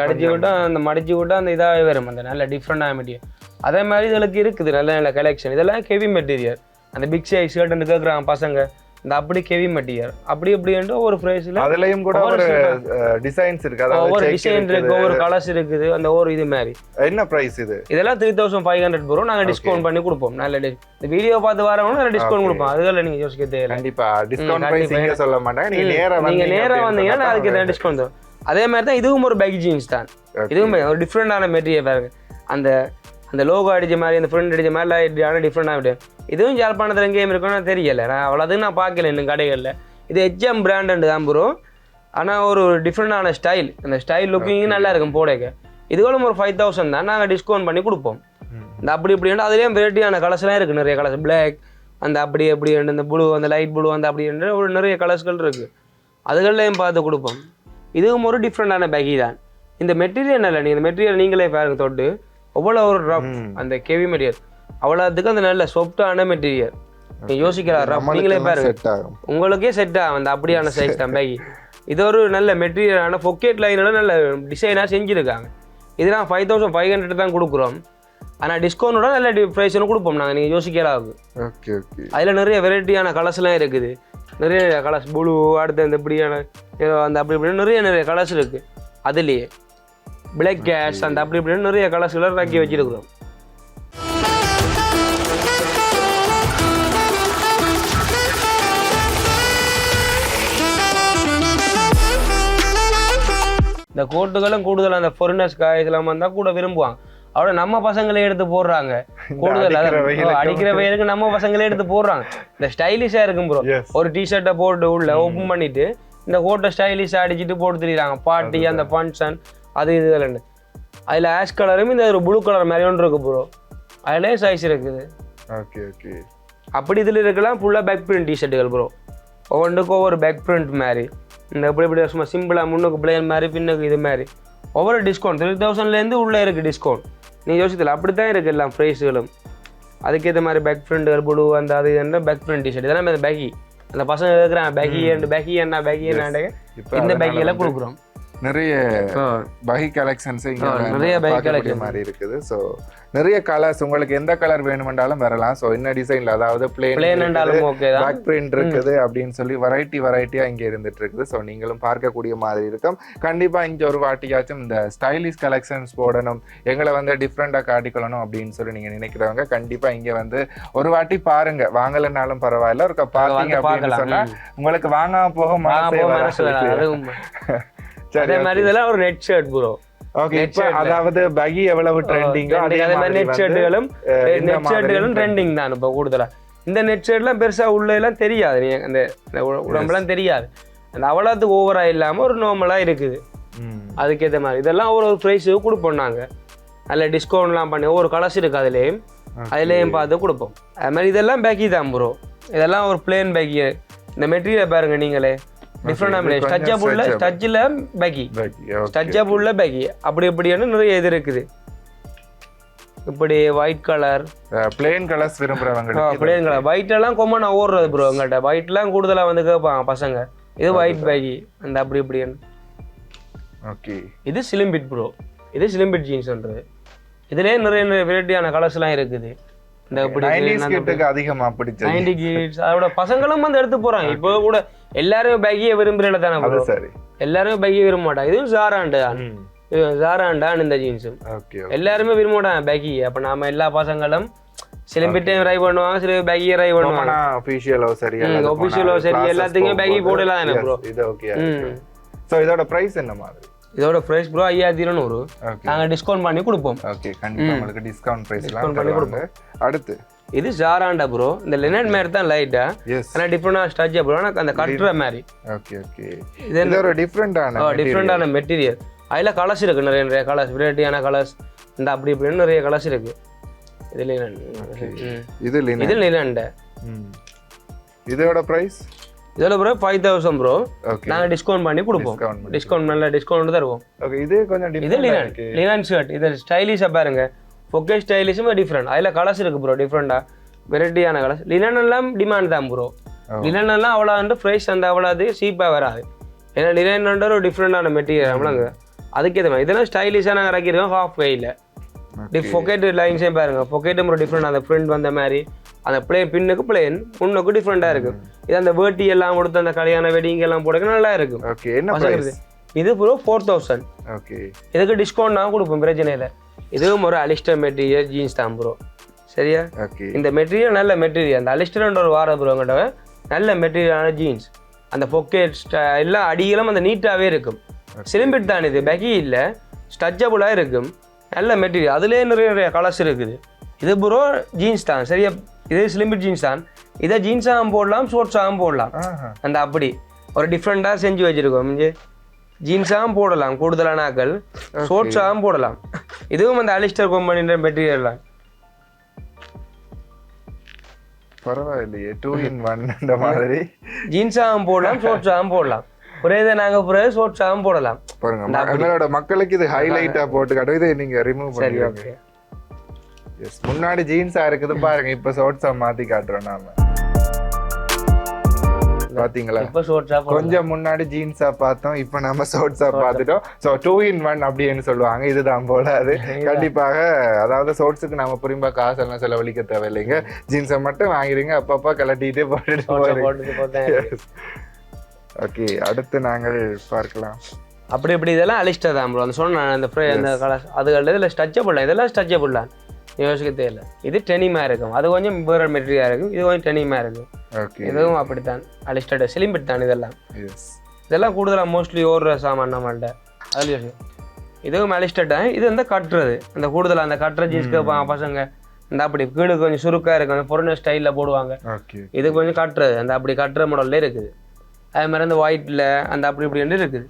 கடிச்சு விட்டா அந்த மடிச்சு விட்டா அந்த இதாக வரும். அந்த நல்ல டிஃப்ரெண்டான மெட்டீரியல் அதே மாதிரி இதுகளுக்கு இருக்குது நல்ல நல்ல கலெக்ஷன் இதெல்லாம் ஹெவி மெட்டீரியல் அந்த பிக் சைஸ் ஷர்ட் கேட்குறாங்க பசங்க. இந்த அப்படி ஹெவி மெட்டீரியல் அப்படி இப்படின்ட்டு ஒரு ப்ரைஸில் அதுலயும் கூட ஒவ்வொரு ஒரு டிசைன்ஸ் இருக்கு. அதாவது ஒவ்வொரு டிசைன் இருக்கு. ஒவ்வொரு கலர்ஸ் இருக்குது அந்த ஒரு இது மாதிரி. என்ன பிரைஸ் இது? இதெல்லாம் த்ரீ தௌசண்ட் ஃபைவ் ஹண்ட்ரட் வரும் நாங்கள் டிஸ்கவுண்ட் பண்ணி கொடுப்போம். நல்ல இந்த வீடியோ பார்த்து வரவங்க நல்ல டிஸ்கவுண்ட். கொடுப்போம். அதுகளில் நீங்கள் யோசிக்க தேவையில்லை கண்டிப்பா. Discount price. இங்க சொல்ல மாட்டாங்க. நீங்க நேரா நீங்க நேரா வந்தீங்கன்னா அதுக்கு எதாவது டிஸ்கவுண்ட் தரும் அதே மாதிரி தான் இதுவும் ஒரு பேக் ஜீன்ஸ் தான். இதுவும் ஒரு டிஃப்ரெண்டான மெட்டீரியல் பாருங்க. அந்த அந்த லோகோ அடிச்ச மாதிரி அந்த ஃப்ரெண்ட் அடிச்ச மாதிரி இப்படியான டிஃப்ரெண்டாக இதுவும் யாழ்ப்பாணத்தில் எங்கேயும் இருக்குன்னு தெரியல. நான் அவ்வளோதுக்கு நான் பார்க்கல இன்னும் கடைகளில். இது ஹெச்எம் பிராண்டு தான் ப்ரோ ஆனால் ஒரு டிஃப்ரெண்டான ஸ்டைல் அந்த ஸ்டைல் லுக்கிங் நல்லா இருக்கும் போடைக்க. இதுகளும் ஒரு ஃபைவ் தௌசண்ட் தான். நாங்கள் டிஸ்கவுண்ட் பண்ணி கொடுப்போம். இந்த அப்படி இப்படின்னு அதுலேயும் வெரைட்டியான கலர்ஸ்லாம் இருக்குது நிறைய கலர்ஸ் பிளாக் அந்த அப்படி அப்படி இந்த ப்ளூ அந்த லைட் ப்ளூ அந்த அப்படி ஒரு நிறைய கலர்ஸ்கள் இருக்குது அதுகள்லையும் பார்த்து கொடுப்போம். இதுவும் ஒரு டிஃப்ரெண்டான பேக்கி தான். இந்த மெட்டீரியல் நல்ல நீங்கள் இந்த மெட்டீரியல் நீங்களே பாருங்க தொட்டு. அவ்வளோ ஒரு ரஃப். அந்த கெவி மெட்டீரியல் அவ்வளோத்துக்கு அந்த நல்ல சாஃப்டான மெட்டீரியல் நீங்கள் யோசிக்கலாம் ரஃப் நீங்களே பாருங்க. உங்களுக்கே செட் ஆகும் அந்த அப்படியான சைஸ் தான் பேக்கி. இது ஒரு நல்ல மெட்டீரியலான பொக்கெட் லைனோட நல்ல டிசைனாக செஞ்சுருக்காங்க. இது நான் ஃபைவ் தௌசண்ட் ஃபைவ் ஹண்ட்ரட் தான் கொடுக்குறோம். ஆனால் டிஸ்கவுண்டோட நல்ல ப்ரைஸ்னு கொடுப்போம் நாங்கள் நீங்கள் ஓகே ஓகே அதில் நிறைய வெரைட்டியான கலர்ஸ்லாம் இருக்குது. நிறைய கலர்ஸ் ப்ளூ அடுத்து அந்த இப்படியான ஏதோ அந்த அப்படி இப்படின்னு நிறைய நிறைய கலர்ஸ் இருக்குது அதுலேயே. பிளாக் கேஷ் அந்த அப்படி இப்படின்னு நிறைய கலர்ஸ்களை இறக்கி வச்சிருக்கிறோம். இந்த கோட்டுகளும் கூடுதல் அந்த ஃபொரினர்ஸ் இதெல்லாம் வந்தால் கூட விரும்புவாங்க. அவட நம்ம பசங்களே எடுத்து போடுறாங்க. கூடுதல் அடிக்கிற வெயிலுக்கு நம்ம பசங்களே எடுத்து போடுறாங்க. இந்த ஸ்டைலிஷா இருக்கும் ப்ரோ. ஒரு டிஷர்ட்டை போட்டு உள்ள ஓப்பன் பண்ணிட்டு இந்த கோட்டை ஸ்டைலிஷா அடிச்சிட்டு போட்டு திரியிறாங்க. பார்ட்டி அந்த ஃபங்க்ஷன் அது இது இதுலன்னு அதில் ஆஷ் கலரும் இந்த ஒரு ப்ளூ கலர் மாதிரி ஒன்று இருக்கு ப்ரோ அதுலேயே சைஸ் இருக்குது. ஓகே ஓகே அப்படி இதில் இருக்கலாம் ஃபுல்லாக பேக் பிரிண்ட் டிஷர்ட்டுகள் ப்ரோ ஒவ்வொன்றுக்கும் ஒவ்வொரு பேக் பிரிண்ட் மாதிரி. இந்த இப்படி இப்படி சும்மா சிம்பிளாக முன்னுக்கு பிளேன் மாதிரி பின்னுக்கு இது மாதிரி. ஒவ்வொரு டிஸ்கவுண்ட் த்ரீ தௌசண்ட்லேருந்து உள்ளே இருக்குது டிஸ்கவுண்ட் நீ யோசித்தல அப்படி தான் இருக்குது எல்லாம் ப்ரைஸுகளும் அதுக்கேற்ற மாதிரி பேக் ஃப்ரெண்டுகள் ப்ளூ அந்த அது என்ன பேக் ஃப்ரெண்ட் டிஷர்ட் இதெல்லாம் இந்த பேக்கி அந்த பசங்க கேட்குறான் பேக்கி அண்ட் பேக்கி என்ன பேக்கி என்ன இந்த அதனால பேக்கி எல்லாம் வந்து கொடுக்குறோம். நிறைய பகி கலெக்ஷன்ஸ் நிறைய பார்க்கக்கூடிய collections. மாதிரி இருக்குது. ஸோ நிறைய கலர்ஸ் உங்களுக்கு எந்த கலர் வேணுமென்றாலும் வரலாம். ஸோ என்ன டிசைன்ல அதாவது பிளேன் பேக் பிரிண்ட் இருக்குது அப்படின்னு சொல்லி வெரைட்டி வெரைட்டியா இங்க இருந்துட்டு இருக்குது. ஸோ நீங்களும் பார்க்கக்கூடிய மாதிரி இருக்கும். கண்டிப்பா இங்க ஒரு வாட்டியாச்சும் இந்த ஸ்டைலிஷ் கலெக்ஷன்ஸ் போடணும். எங்களை வந்து டிஃப்ரெண்டா காட்டிக்கொள்ளணும் அப்படின்னு சொல்லி நீங்க நினைக்கிறவங்க கண்டிப்பா இங்க வந்து ஒரு வாட்டி பாருங்க. வாங்கலைனாலும் பரவாயில்ல. ஒரு பாத்தீங்க வந்து அப்படின்னு சொன்னா. உங்களுக்கு வாங்காம போக மனசே போ, அதே மாதிரி இதெல்லாம் ஒரு நெட் ஷர்ட் ப்ரோ. அதாவது பகி எவ்வளவு ட்ரெண்டிங்கோ அதே மாதிரி நெட் ஷர்ட்டுகளும் நெட் ஷர்ட்டுகளும் ட்ரெண்டிங் தான் இப்போ கூடுதலா. இந்த நெட் ஷர்ட்லாம் பெருசா உள்ள எல்லாம் தெரியாது. நீ அந்த உடம்பெல்லாம் தெரியாது. அந்த அவ்வளோத்துக்கு ஓவரா இல்லாம ஒரு நார்மலா இருக்குது. ம். அதுக்கேற்ற மாதிரி. இதெல்லாம் ஒரு ஒரு ப்ரைஸு கொடுப்போம் நாங்க. அதில் டிஸ்கவுண்ட்லாம் பண்ணி ஒவ்வொரு கலர்ஸ் இருக்குது அதுலேயும். அதுலேயும் பார்த்து கொடுப்போம். அது மாதிரி இதெல்லாம் பேக்கி தான் ப்ரோ இதெல்லாம் ஒரு பிளேன் பேக்கி இந்த மெட்டீரியல் பாருங்க நீங்களே. டிஃப்ரெண்டாக ஸ்டச்சபுள்ள stretchable. ஸ்டச்சில் பேக்கி. ஸ்டச்சபுள்ள பேக்கி அப்படி இப்படின்னு நிறைய இது இருக்குது இப்படி ஒயிட் கலர் plain colours விரும்புறவங்களுக்கு பிளேன் கலர் ஒயிட் எல்லாம் கொம்மனாக ஓடுறது ப்ரோ எங்கள்கிட்ட ஒயிட்லாம் கூடுதலாக வந்து கேட்பாங்க பசங்க இது ஒயிட் பேக்கி அந்த அப்படி இப்படின்னு ஓகே இது சிலிம்பிட் ப்ரோ இது சிலிம்பிட் ஜீன்ஸ்ன்றது இதுலேயே நிறைய நிறைய வெரைட்டியான கலர்ஸ்லாம் இருக்குது இந்த இப்படி நைன்டிஸ் கிட்டுக்கு அதிகமா பிடிச்சது நைன்டி கிட்ஸ் அதோட பசங்களும் வந்து எடுத்து போறாங்க இப்போ கூட எல்லாரும் பைக்கியை விரும்புறல தானே ப்ரோ சரி. எல்லாரும் பைக்கியை விரும்ப மாட்டாங்க இதுவும் ஜாராண்டு தான் இது ஜாராண்டான் இந்த ஜீன்ஸும் எல்லாருமே விரும்ப மாட்டாங்க பேக்கி? அப்ப நாம எல்லா பசங்களும் சிலிம்பிட்டையும் ட்ரை பண்ணுவாங்க சில பேக்கியை ட்ரை பண்ணுவாங்க. அபிஷியலோ சரி போனா சரி, எல்லாத்துக்குமே போகும்போது, போடலாம் தானே bro? இது ஓகே சோ இதோட பிரைஸ் என்ன மாதிரி இதோட ப்ரைஸ் ப்ரோ ஐயாயிரத்தி இருநூறு. ஓகே நாங்க டிஸ்கவுண்ட் பண்ணி கொடுப்போம். ஓகே கண்டிப்பா உங்களுக்கு டிஸ்கவுண்ட் Discount பண்ணி தருவாங்க. அடுத்து? இது ஜாராண்டா ப்ரோ இந்த லெனன் மாதிரி தான் லைட்டா எஸ் ஆனால் டிஃப்ரெண்டாக ஸ்டாச்சு ப்ரோ ஆனால் அந்த கட்டுற மாதிரி. ஓகே ஓகே இது ஒரு டிஃப்ரெண்டான டிஃப்ரெண்டான மெட்டீரியல் அதில் கலர்ஸ் இருக்கு. நிறைய நிறைய கலர்ஸ் வெரைட்டியான கலர்ஸ் இந்த அப்படி இப்படின்னு நிறைய கலர்ஸ் இருக்கு. இது. இது லினன் இது ம். இதோட பிரைஸ் இதில் ப்ரோ ஃபைவ் தௌசண்ட் ப்ரோ நாங்கள் டிஸ்கவுண்ட் பண்ணி கொடுப்போம். டிஸ்கவுண்ட் நல்ல டிஸ்கவுண்ட் தருவோம் ஓகே இது கொஞ்சம் இது இருக்கு. லினன் ஷர்ட் இது ஸ்டைலிஷாக பாருங்க. ஃபொக்கே ஸ்டைலிஷும் டிஃப்ரெண்ட் அதில் கலர்ஸ் இருக்கு ப்ரோ டிஃப்ரெண்டாக வெரைட்டியான கலர்ஸ் லினன் எல்லாம் டிமாண்ட் தான் ப்ரோ. லினன் எல்லாம் அவ்வளோ வந்து ப்ரைஸ் அந்த அவ்வளோ அது சீப்பாக வராது. ஏன்னா லினன் ஒரு டிஃப்ரெண்டான மெட்டீரியல் நம்மளுங்க அதுக்கேற்ற மாதிரி. இதெல்லாம் ஸ்டைலிஷாக நாங்கள் இறக்கிருக்கோம் ஹாஃப் வெயில் டி பொக்கெட் லைன்ஸே பாருங்க. பொக்கெட்டும் ஒரு டிஃப்ரெண்ட் அந்த ஃப்ரண்ட் வந்த மாதிரி அந்த பிளே பின்னுக்கு பிளேன் முன்னுக்கு டிஃப்ரெண்டாக இருக்கும் இது அந்த வேட்டி எல்லாம் கொடுத்து அந்த கல்யாண வெட்டிங் எல்லாம் போடுறது நல்லா இருக்கும். ஓகே என்ன இது ப்ரோ ஃபோர் தௌசண்ட் ஓகே இதுக்கு டிஸ்கவுண்ட் நான் கொடுப்போம் பிரச்சனை இல்லை. இதுவும் ஒரு அலிஸ்டர் மெட்டீரியல் ஜீன்ஸ் தான் ப்ரோ சரியா? ஓகே இந்த மெட்டீரியல் நல்ல மெட்டீரியல் அந்த அலிஸ்டர்ன்ற ஒரு வார ப்ரோ எங்கிட்ட நல்ல மெட்டீரியலான ஜீன்ஸ் அந்த பொக்கெட் எல்லாம் அடிகளும் அந்த நீட்டாகவே இருக்கும். சிலிம்பிட் தான் இது. பெகி இல்லை. ஸ்டச்சபுளாக இருக்கும். நல்ல மெட்டீரியல் அதுலேயே நிறைய நிறைய கலர்ஸ் இருக்குது. இது ப்ரோ ஜீன்ஸ் தான். சரியா? இது சிலிம்பிட் ஜீன்ஸ் தான். இதை ஜீன்ஸாகவும் போடலாம் ஷோர்ட்ஸாகவும் போடலாம். அந்த அப்படி. ஒரு டிஃப்ரெண்ட்டாக செஞ்சு வச்சுருக்கோம். ஜீன்ஸாகவும் போடலாம் கூடுதலானாக்கள் ஷோர்ட்ஸாகவும் போடலாம். இதுவும் அந்த அலிஸ்டர் கம்பெனின்ற மெட்டீரியல் தான். பரவாயில்லையே டூ இன் ஒன் இந்த மாதிரி. ஜீன்ஸாகவும் போடலாம் ஷோர்ட்ஸாகவும் போடலாம். ஒரே இதை நாங்கள் ஒரே ஷோர்ட்ஸாகவும் போடலாம். பாருங்க ம- எங்களோட மக்களுக்கு இது ஹைலைட்டா போட்டு காட்டும் இதை நீங்க ரிமூவ் பண்ணிடுங்க. ஓகே எஸ் முன்னாடி ஜீன்ஸா இருக்குது பாருங்க இப்ப ஷார்ட்ஸா மாத்தி காட்டுறோம் நாம. பாத்தீங்களா? கொஞ்சம் முன்னாடி ஜீன்ஸா பார்த்தோம் இப்போ நம்ம ஷார்ட்ஸா பார்த்துட்டோம். ஸோ டூ இன் ஒன் அப்படின்னு சொல்லுவாங்க இதுதான் போல அது. கண்டிப்பாக அதாவது ஷார்ட்ஸுக்கு நம்ம புரியும்பா காசு எல்லாம் செலவழிக்க தேவையில்லைங்க. ஜீன்ஸை மட்டும் வாங்கிடுங்க அப்பப்போ கலட்டிட்டு போட்டுட்டு ஓகே அடுத்து நாங்கள் பார்க்கலாம். அப்படி இப்படி இதெல்லாம் அலிஸ்டர் தான் ப்ரோ அந்த சொன்ன அந்த அந்த கலர் அது இதில் ஸ்ட்ரச்சபிள் இதெல்லாம் ஸ்ட்ரச்சபிள் தான் யோசிக்க தேவையில்ல இது டெனிமா இருக்கும். அது கொஞ்சம் வேற மெட்டீரியலாக இருக்கும். இது கொஞ்சம் டெனிமா இருக்கும். இதுவும் அப்படித்தான். அலிஸ்டட் சிலிம்பிட் தான் இதெல்லாம். இதெல்லாம் கூடுதலாக மோஸ்ட்லி ஓடுற சாமான் நம்மள்ட்ட அதில் யோசி. இதுவும் அலிஸ்டட் தான். இது வந்து கட்டுறது. அந்த கூடுதலாக அந்த கட்டுற ஜீன்ஸ் கேட்பாங்க பசங்க. இந்த அப்படி கீழே கொஞ்சம் சுருக்காக இருக்கும். அந்த பொருள் ஸ்டைலில் போடுவாங்க. இது கொஞ்சம் கட்டுறது. அந்த அப்படி கட்டுற மாடல்ல இருக்குது. அதே மாதிரி அந்த ஒயிட்டில் அந்த அப்படி இப்படி இருக்குது.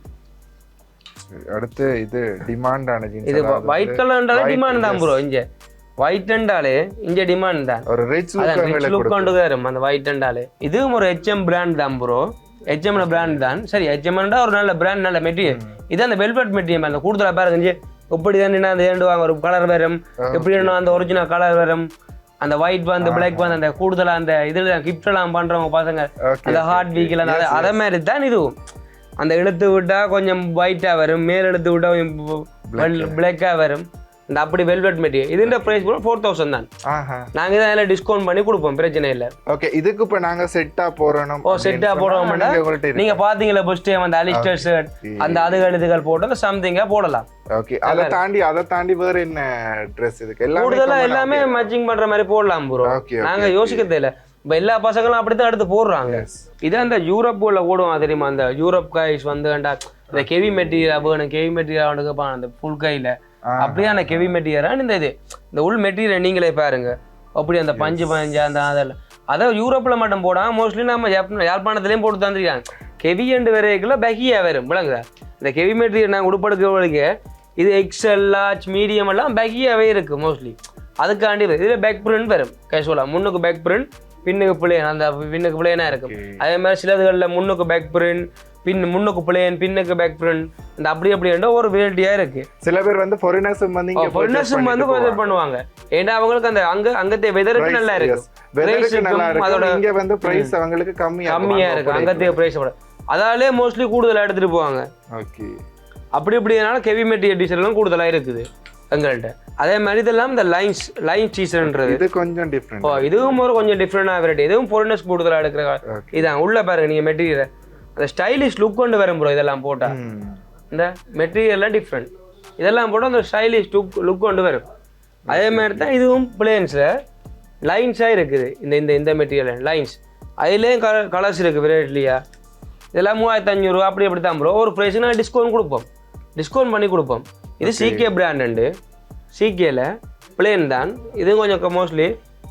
அடுத்து இது டிமாண்டான இது ஒயிட் கலர்ன்றாலே டிமாண்ட் தான் ப்ரோ இங்கே. ஒயிட் என்றாலே இங்கே டிமாண்ட் தான். ஒரு ரிச் லுக் கொண்டு வரும் அந்த ஒயிட் என்றாலே இதுவும் ஒரு ஹெச்எம் பிராண்ட் தான் ப்ரோ ஹெச்எம் பிராண்ட் தான். சரி ஹெச்எம்டா ஒரு நல்ல பிராண்ட் நல்ல மெட்டீரியல் இது அந்த வெல்வெட் மெட்டீரியல் அந்த கூடுதலாக பாருங்க இப்படி தான் அந்த ஏண்டுவாங்க ஒரு கலர் வரும். எப்படி அந்த ஒரிஜினல் கலர் வரும். அந்த ஒயிட் வந்து பிளாக் வந்து அந்த கூடுதலாக அந்த இதில் கிஃப்ட் எல்லாம் பண்றவங்க பசங்க. அந்த ஹார்ட் வீக்கில் அந்த அதை- அதை மாதிரி தான் இதுவும். அந்த இழுத்து விட்டா கொஞ்சம் ஒயிட்டாக வரும் மேல் இழுத்து விட்டா கொஞ்சம் பிளாக்காக வரும். இந்த அப்படி வெல்வெட் மெட்டீரியல் இதுன்ற ப்ரைஸ் கூட ஃபோர் தௌசண்ட் தான். ஆஹா. நாங்கள் இதை அதில் டிஸ்கவுண்ட் பண்ணி கொடுப்போம் பிரச்சனை இல்லை. ஓகே இதுக்கு இப்ப நாங்க செட்டா போறணும் ஓ செட்டாக போடுவோம் நீங்க உங்கள்ட்ட இருக்கு. நீங்க பாத்தீங்களா ஃபர்ஸ்ட் டைம் அந்த அலிஸ்டர் ஷர்ட் அந்த அதுகள் இதுகள் போட்டு அந்த சம்திங்கா போடலாம். ஓகே அதை தாண்டி அதை தாண்டி வேற என்ன ட்ரெஸ் இதுக்கு? எல்லாமே கூடுதலா common எல்லாமே மேட்சிங் பண்ற மாதிரி போடலாம் ப்ரோ நாங்க யோசிக்க தேவையில்ல இப்ப எல்லா பசங்களும் அப்படித்தான் எடுத்து போடுறாங்க. Yes. இது அந்த யூரோப்புல ஓடுவான் தெரியுமா? அந்த யூரோப் கைஸ் வந்து இந்த கெவி மெட்டீரியல் வேணும் கெவி மெட்டீரியல் கேட்பான் அந்த ஃபுல் கையில. ஆ. அப்படியே அந்த கெவி மெட்டீரியல் இந்த இது இந்த உள் மெட்டீரியல் நீங்களே பாருங்க. அப்படி அந்த பஞ்சு பஞ்சு அந்த அதில் அதை யூரோப்பில் மட்டும் போடாம மோஸ்ட்லி நம்ம யாழ்~ யாழ்ப்பாணத்துலேயும் போட்டு தந்துருக்காங்க. கெவி அண்டு வரைக்குள்ள பெகியா வரும் விளங்குதா? இந்த கெவி மெட்டீரியல் நாங்கள் உடுப்படுக்கிறவங்களுக்கு இது எக்ஸல் லார்ஜ் மீடியம் எல்லாம் பேக்கியாகவே இருக்குது மோஸ்ட்லி அதுக்காண்டி இதில் பேக் பிரிண்ட் வரும் கேஷுவலாக முன்னுக்கு பேக் பிரிண்ட் பின்னுக்கு பிளேன் அந்த பின்னுக்கு பிளேனாக இருக்கும். அதே மாதிரி சிலதுகளில் முன்னுக்கு பேக் பிரிண்ட் பின் முன்னுக்கு பிளேன் பின்னுக்கு பேக் பிரிண்ட் இந்த அப்படி அப்படி ஒரு வெரைட்டியாக இருக்குது சில பேர் வந்து ஃபாரினர்ஸும் வந்து இங்க ஃபாரினர்ஸும் வந்து கொஞ்சம் பண்ணுவாங்க. ஏன்னா அவங்களுக்கு அந்த அங்க அங்கത്തെ வெதருக்கு நல்லா இருக்கு. வெதருக்கு நல்லா இருக்கும் அதோட இங்க வந்து பிரைஸ் அவங்களுக்கு கம்மியா கம்மியா இருக்கு. அங்கத்தைய பிரைஸ் விட அதாலே மோஸ்ட்லி கூடுதலா எடுத்துட்டு போவாங்க. ஓகே அப்படி இப்படினால கெவி மெட்டீரியல் டீசர்லாம் கூடுதலா இருக்குது எங்கள்கிட்ட அதே மாதிரி இதெல்லாம் இந்த லைன்ஸ் லைன் சீசன்ன்றது இது கொஞ்சம் டிஃப்ரெண்ட் ஓ இதுவும் ஒரு கொஞ்சம் டிஃப்ரெண்டாக வெரைட்டி இதுவும் ஃபாரினர்ஸ் கூடுதலாக எடுக்கிற. இதான். உள்ள பாருங்க நீங்க மெட்டீரியல் அந்த ஸ்டைலிஷ் லுக் கொண்டு வரும் ப்ரோ இதெல்லாம் போட்டா. இந்த மெட்டீரியல்லாம் டிஃப்ரெண்ட் இதெல்லாம் போட்டு அந்த ஸ்டைலிஷ் லுக் லுக் கொண்டு வரும். அதே மாதிரி தான் இதுவும் பிளேன்ஸில் லைன்ஸாக இருக்குது. இந்த இந்த இந்த மெட்டீரியல் லைன்ஸ் அதுலேயும் கல கலர்ஸ் இருக்குது வெரைட்டிலியா இதெல்லாம் மூவாயிரத்து அஞ்சூறுரூவா அப்படி அப்படி தான் ப்ரோ ஒரு நாங்கள் டிஸ்கவுண்ட் கொடுப்போம். டிஸ்கவுண்ட் பண்ணி கொடுப்போம். இது சிகே பிராண்டு சிகேல பிளேன் தான். இதுவும் கொஞ்சம் மோஸ்ட்லி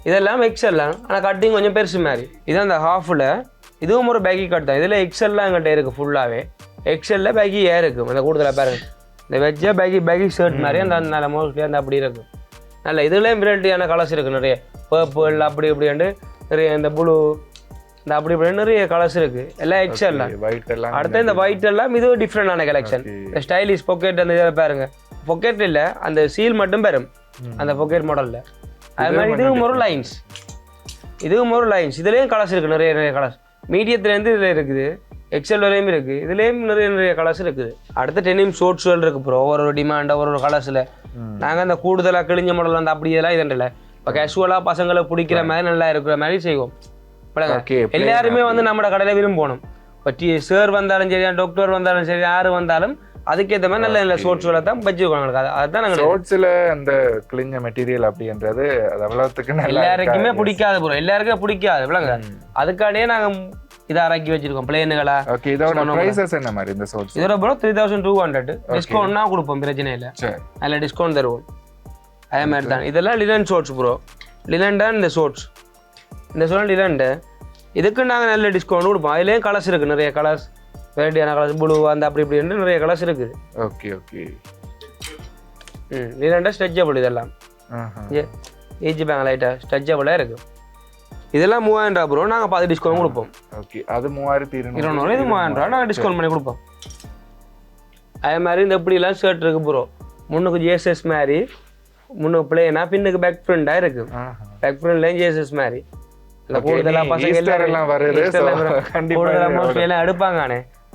இதெல்லாம் எக்ஸல்லாம் ஆனால் கட்டிங் கொஞ்சம் பெருசு மாதிரி. இது அந்த ஹாஃபில் இதுவும் ஒரு பேக்கி கட் தான். இதில் எக்ஸல்லாம் எங்கிட்ட இருக்குது ஃபுல்லாகவே எக்ஸல்ல பேக்கி ஏ இருக்கும் அந்த கூடுதலாக பாருங்க. இந்த வெஜ்ஜா பேக்கி பேக்கி ஷர்ட் மாதிரி அந்த நல்ல மோஸ்ட்லி அந்த அப்படி இருக்கும் நல்ல இதுலேயும் வெரைட்டியான கலர்ஸ் இருக்குது நிறைய. பர்பிள் அப்படி இப்படின்ட்டு நிறைய இந்த ப்ளூ இந்த அப்படி இப்படி நிறைய கலர்ஸ் இருக்குது எல்லாம் எக்ஸல் தான். ஒயிட் எல்லாம் அடுத்து இந்த ஒயிட் எல்லாம் இது டிஃப்ரெண்டான கலெக்ஷன். இந்த ஸ்டைலிஷ் பொக்கெட் அந்த இதில் பாருங்க. பொக்கெட் இல்ல அந்த சீல் மட்டும் பெறும். அந்த பொக்கெட் மாடல்ல அது மாதிரி இதுவும் ஒரு லைன்ஸ் இதுவும் ஒரு லைன்ஸ் இதுலேயும் கலர்ஸ் இருக்கு நிறைய நிறைய கலர்ஸ் மீடியத்துலேருந்து இதில் இருக்குது. எக்ஸல் வரையும் இருக்குது இதுலேயும் நிறைய நிறைய கலர்ஸ் இருக்குது. அடுத்து டெனிம் ஷோட்ஸ்கள் இருக்கு ப்ரோ ஒரு ஒரு டிமாண்ட் ஒரு ஒரு கலர்ஸில் நாங்கள் அந்த கூடுதலாக கிழிஞ்ச மாடல் அந்த அப்படி இதெல்லாம் இதுல இப்போ கேஷுவலாக பசங்களை பிடிக்கிற மாதிரி நல்லா இருக்கிற மாதிரி செய்வோம். எல்லாருமே வந்து நம்ம கடையில் விரும்பணும். இப்போ டி சார் வந்தாலும் சரி டாக்டர் வந்தாலும் சரி யார் வந்தாலும் அதுக்கேற்ற மாதிரி நல்ல நல்ல ஷோட்ஸ்களை தான் வச்சுருக்கோம் அது அதுதான் நாங்கள் ஷோர்ட்ஸ்ல அந்த கிழிஞ்ச மெட்டீரியல் அப்படின்றது அது அவ்வளவுத்துக்கு நல்லா எல்லாருக்குமே. பிடிக்காது ப்ரோ எல்லாருக்குமே பிடிக்காது விளங்க அதுக்காண்டியே நாங்கள் இதை இறக்கி வச்சிருக்கோம் பிளேனுகளா ஓகே இதோட. பிரைசஸ் என்ன மாதிரி இந்த ஷோர்ட்ஸ் இதோட bro three thousand two hundred டிஸ்கவுண்ட்னா கொடுப்போம் பிரச்சனை இல்லை. சரி. அதில் டிஸ்கவுண்ட் தருவோம். அதே மாதிரி தான். இதெல்லாம் லிலன் ஷோட்ஸ் ப்ரோ லிலன் தான் இந்த ஷோட்ஸ் இந்த ஷோட் லிலன்டு இதுக்கு நாங்கள் நல்ல டிஸ்கவுண்ட் கொடுப்போம். அதுலேயும் கலர்ஸ் இருக்குது நிறைய கலர்ஸ் வெரைட்டியான கலர்ஸ் ப்ளூ அந்த அப்படி இப்படின்னு நிறைய கலர்ஸ் இருக்குது. ஓகே ஓகே ம் லிலன்டா ஸ்ட்ரெச்சபிள் இதெல்லாம். ஏஜ் பேங்க் லைட்டாக ஸ்ட்ரெச்சபிளாக இருக்குது இதெல்லாம் மூவாயிரம் ரூபா ப்ரோ நாங்கள் பாதி டிஸ்கவுண்ட் கொடுப்போம். ஓகே அது மூவாயிரத்தி இருநூறு. இது மூவாயிரம் ரூபா நாங்கள் டிஸ்கவுண்ட் பண்ணி கொடுப்போம். அதே மாதிரி இந்த இப்படிலாம் ஷர்ட் இருக்கு ப்ரோ முன்னுக்கு ஜேஎஸ்எஸ் மாதிரி முன்னுக்கு பிளேனா பின்னுக்கு பேக் ஃப்ரண்டாக இருக்குது பேக் ஃப்ரண்ட்லேயும் ஜேஎஸ்எஸ் மாதிரி. இந்த Okay, கூடுதலா நீ பசங்க எல்லாம் வருது, Easter எல்லாம்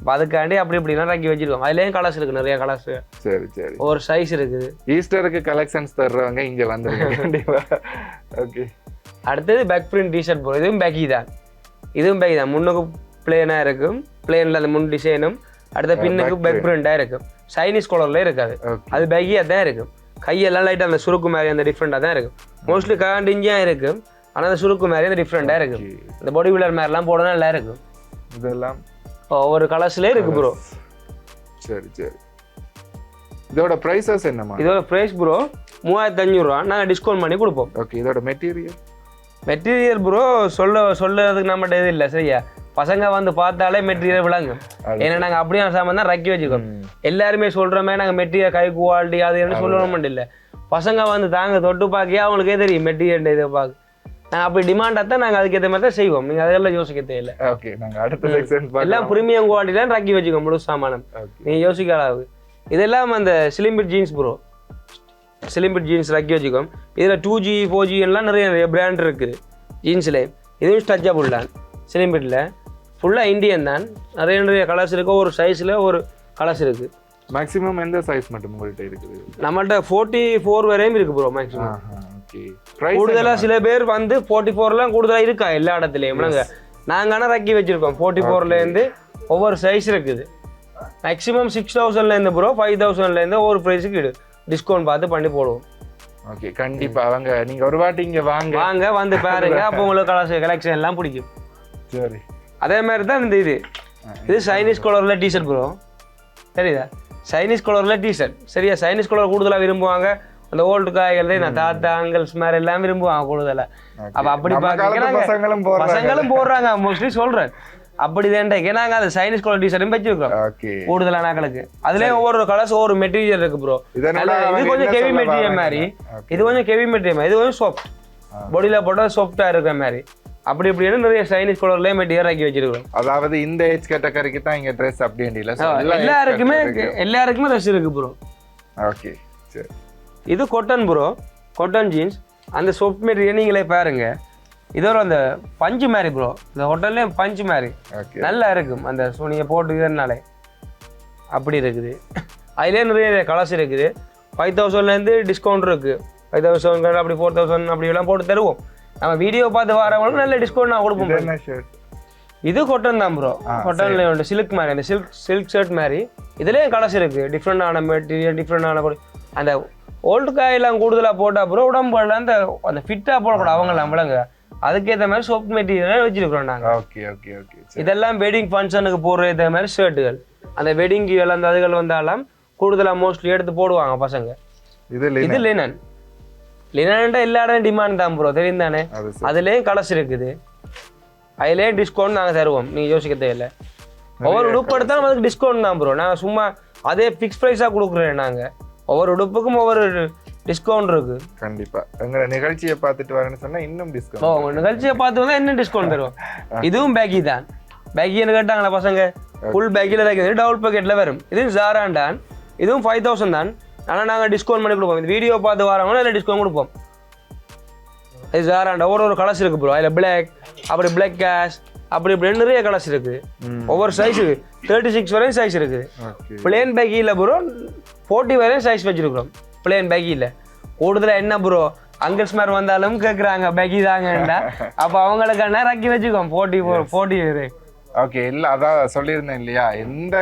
அப்ப அதுக்காண்டி அப்படி இப்படிலாம் ரக்கி வச்சிருக்கோம். அதுலேயும் கலர்ஸ் இருக்கு நிறைய கலர்ஸ் சரி சரி. ஒரு சைஸ் இருக்குது. ஈஸ்டருக்கு கலெக்ஷன்ஸ் தர்றவங்க இங்க வந்துருங்க. ஓகே அடுத்தது பேக் பிரிண்ட் டிஷர்ட் போகும் இதுவும் பேக்கி தான். இதுவும் பேக்கி தான். முன்னுக்கு பிளேனாக இருக்கும். பிளேனில் அந்த முன் டிசைனும் அடுத்த பின்னுக்கு பேக் பிரிண்டாக இருக்கும். சைனீஸ் கலரில் இருக்காது. அது பேக்கியாக தான் இருக்கும். கையெல்லாம் லைட்டாக அந்த சுருக்கு மாதிரி அந்த டிஃப்ரெண்ட்டாக தான் இருக்கும். மோஸ்ட்லி காண்டிஞ்சாக இருக்கும். ஆனால் அந்த சுருக்கு மாதிரி அந்த டிஃப்ரெண்ட்டாக இருக்கும். இந்த பாடி பில்டர் மாதிரிலாம் போடணும் நல்லா இருக்கும். இதெல்லாம் ஒவ்வொரு கலர்ஸ்லேயே இருக்கு ப்ரோ சரி சரி. இதோட பிரைசஸ் என்னமா இதோட ப்ரைஸ் ப்ரோ மூவாயிரத்தி அஞ்சூறுரூவா நாங்கள் டிஸ்கவுண்ட் பண்ணி கொடுப்போம். ஓகே இதோட மெட்டீரியல் மெட்டீரியல் ப்ரோ சொல்ல சொல்லுறதுக்கு நம்மகிட்ட இது இல்லை சரியா? பசங்க வந்து பார்த்தாலே மெட்டீரியல் விளங்கும். ஏன்னா நாங்கள் அப்படியே சாமான் தான் ரக்கி வச்சுக்கோம் எல்லாருமே சொல்கிற மாதிரி நாங்கள் மெட்டீரியல் கை குவாலிட்டி அது என்ன சொல்லணும் இல்லை. பசங்க வந்து தாங்க தொட்டு பார்க்கியா? அவங்களுக்கே தெரியும் மெட்டீரியல் இதை பார்க்க. அப்படி டிமாண்டாக தான் நாங்கள் அதுக்கேற்ற மாதிரி தான் செய்வோம். நீங்கள் அதெல்லாம் யோசிக்க தேவையில்லை. ஓகே நாங்க அடுத்த செக்ஷன் எல்லாம் ப்ரீமியம் குவாலிட்டிலாம் ரக்கி வச்சுக்கோம் முழு சாமானம். நீங்கள் யோசிக்க அளவு இதெல்லாம் அந்த slim fit jeans bro slim fit jeans ரக்கி வச்சுக்கோம். இதில் டூ ஜி ஃபோர் ஜி எல்லாம் நிறைய நிறைய பிராண்ட் இருக்குது ஜீன்ஸில் இதுவும் ஸ்ட்ரச்சபிள் தான். சிலிம்பிட்டில் ஃபுல்லாக இந்தியன் தான். நிறைய நிறைய கலர்ஸ் இருக்கு. ஒரு சைஸில் ஒரு கலர்ஸ் இருக்குது மேக்ஸிமம் எந்த சைஸ் மட்டும் உங்கள்கிட்ட இருக்குது? நம்மள்ட்ட ஃபோர்ட்டி ஃபோர் வரையும் இருக்குது ப்ரோ மேக்ஸிமம் ஓகே பிரைஸ் கூடுதலாக சில பேர் வந்து ஃபோர்ட்டி ஃபோர்லாம் கூடுதலாக இருக்கா எல்லா இடத்துலையும். நாங்கள் ஆனால் ரக்கி வச்சுருக்கோம். ஃபோர்ட்டி ஃபோர்லேருந்து ஒவ்வொரு சைஸ் இருக்குது. மேக்ஸிமம் சிக்ஸ் தௌசண்ட்லேருந்து ப்ரோ ஃபைவ் தௌசண்ட்லேருந்து ஒவ்வொரு ப்ரைஸுக்கு டிஸ்கவுண்ட் பார்த்து பண்ணி போடுவோம். ஓகே கண்டிப்பா. அவங்க நீங்க ஒரு வாட்டி இங்க வாங்க. வாங்க வந்து பாருங்க. அப்போ உங்களுக்கு கலர்ஸ் கலெக்ஷன் எல்லாம் பிடிக்கும். சரி. அதே மாதிரி தான் இந்த இது. இது சைனீஸ் கலரில் டிஷர்ட் ப்ரோ சரிதா? சைனீஸ் கலரில் டிஷர்ட் சரியா? சைனீஸ் கலர் கூடுதலாக விரும்புவாங்க. அந்த ஓல்டு காய்கள் நான் தாத்தா அங்கிள்ஸ் மாதிரி எல்லாம் விரும்புவாங்க கூடுதலாக அப்ப அப்படி பசங்களும். பசங்களும் போடுறாங்க மோஸ்ட்லி சொல்றேன். அப்படிதான் நாங்க அந்த சைனீஸ் குவாலிட்டி டிஷர்ட்டும் வச்சிருக்கோம் கூடுதலான ஆக்களுக்கு அதுலயும் ஒவ்வொரு கலர்ஸ் ஒவ்வொரு மெட்டீரியல் இருக்கு ப்ரோ இது கொஞ்சம் சொல்ல மெட்டீரியல்? மாதிரி. இது கொஞ்சம் ஹெவி மெட்டீரியல் மாதிரி. இது கொஞ்சம் சாஃப்ட். பாடியில போட்டால் சாஃப்டா இருக்கிற மாதிரி. அப்படி இப்படின்னு நிறைய சைனீஸ் கலர்லயே மெட்டீரியல் ஆக்கி வச்சிருக்கோம் அதாவது இந்த ஏஜ் கேட்டகரிக்கு தான் இங்க ட்ரெஸ் அப்படி இல்ல எல்லாருக்குமே எல்லாருக்குமே ரஷ் இருக்கு ப்ரோ ஓகே சரி. இது கொட்டன் ப்ரோ கொட்டன் ஜீன்ஸ் அந்த சாஃப்ட் மெட்டீரியல் நீங்களே பாருங்க. இதோட அந்த பஞ்சு மாதிரி ப்ரோ இந்த ஹோட்டல்லே பஞ்சு மாதிரி நல்லா இருக்கும். அந்த நீங்கள் போட்டுக்கிறதுனாலே. அப்படி இருக்குது. அதுலேயே நிறைய கலர்ஸ் இருக்குது. ஃபைவ் தௌசண்ட்லேருந்து டிஸ்கவுண்ட் இருக்குது ஃபைவ் தௌசண்ட் அப்படி ஃபோர் தௌசண்ட் அப்படி எல்லாம் போட்டு தருவோம். நம்ம வீடியோ பார்த்து வரவங்களுக்கு நல்ல டிஸ்கவுண்ட் நான் கொடுப்போம் இது கொட்டன் தான் ப்ரோ கொட்டன்ல உண்டு சில்க் மாதிரி அந்த சில்க் சில்க் ஷர்ட் மாதிரி இதுலேயும் கலர்ஸ் இருக்குது டிஃப்ரெண்டான மெட்டீரியல் டிஃப்ரெண்டான அந்த ஓல்டு காயெல்லாம் கூடுதலாக போட்டால் ப்ரோ உடம்புல அந்த அந்த ஃபிட்டாக போடக்கூடாது அவங்களாம் விளங்க. அதுக்கேற்ற மாதிரி சோப் மெட்டீரியல் வச்சிருக்கிறோம் நாங்கள் ஓகே ஓகே ஓகே இதெல்லாம் வெட்டிங் ஃபங்க்ஷனுக்கு போடுற இதே மாதிரி ஷர்ட்டுகள் அந்த வெட்டிங்க்கு அந்த அதுகள் வந்தாலும் கூடுதலாக மோஸ்ட்லி எடுத்து போடுவாங்க பசங்க. இது இது. லினன் லினன்ட்டா எல்லா இடம் டிமாண்ட் தான் ப்ரோ தெரியும் தானே. அதுலேயும் கலர்ஸ் இருக்குது. அதுலேயும் டிஸ்கவுண்ட் நாங்கள் தருவோம் நீங்கள் யோசிக்க தேவையில்ல. ஒவ்வொரு உடுப்பு எடுத்தாலும் அதுக்கு டிஸ்கவுண்ட் தான் ப்ரோ நாங்கள் சும்மா அதே ஃபிக்ஸ் ப்ரைஸாக கொடுக்குறேன் நாங்கள் ஒவ்வொரு உடுப்புக்கும் ஒவ்வொரு டிஸ்கவுண்ட் இருக்கு. கண்டிப்பா. எங்க நிகழ்ச்சியை பார்த்துட்டு வரேன்னு சொன்னா இன்னும் டிஸ்கவுண்ட் நிகழ்ச்சியை பார்த்து வந்தால் என்ன டிஸ்கவுண்ட் தருவோம் இதுவும் பேக்கி தான். பேக்கின்னு கேட்டாங்களா பசங்க? ஃபுல் பேக்கில் இருக்குது டபுள் பேக்கெட்டில் வரும். இது ஜாரான் தான். இதுவும் ஃபைவ் தௌசண்ட் தான். ஆனால் நாங்கள் டிஸ்கவுண்ட் பண்ணி கொடுப்போம். இந்த வீடியோ பார்த்து வரவங்க அதில் டிஸ்கவுண்ட் கொடுப்போம். இது ஜாராண்டா ஒரு ஒரு கலர்ஸ் இருக்கு ப்ரோ அதில் பிளாக் அப்படி பிளாக் கேஷ் அப்படி இப்படி நிறைய கலர்ஸ் இருக்குது ஒவ்வொரு சைஸ் தேர்ட்டி சிக்ஸ் வரையும் சைஸ் இருக்குது ஓகே. பிளேன் பேக்கியில் ப்ரோ ஃபோர்ட்டி வரையும் சைஸ் வச்சிருக்கிறோம். பிளேன் பேக்கியில் கூடுதலாக என்ன ப்ரோ அங்கிள்ஸ் மாதிரி வந்தாலும் கேட்குறாங்க பேக்கி தாங்கண்டா அப்போ அவங்களுக்கு என்ன ரக்கி வச்சுக்கோம். ஃபோர்ட்டி ஃபோர்ட்டி வரை. ஓகே இல்ல அதான் சொல்லியிருந்தேன் இல்லையா? எந்த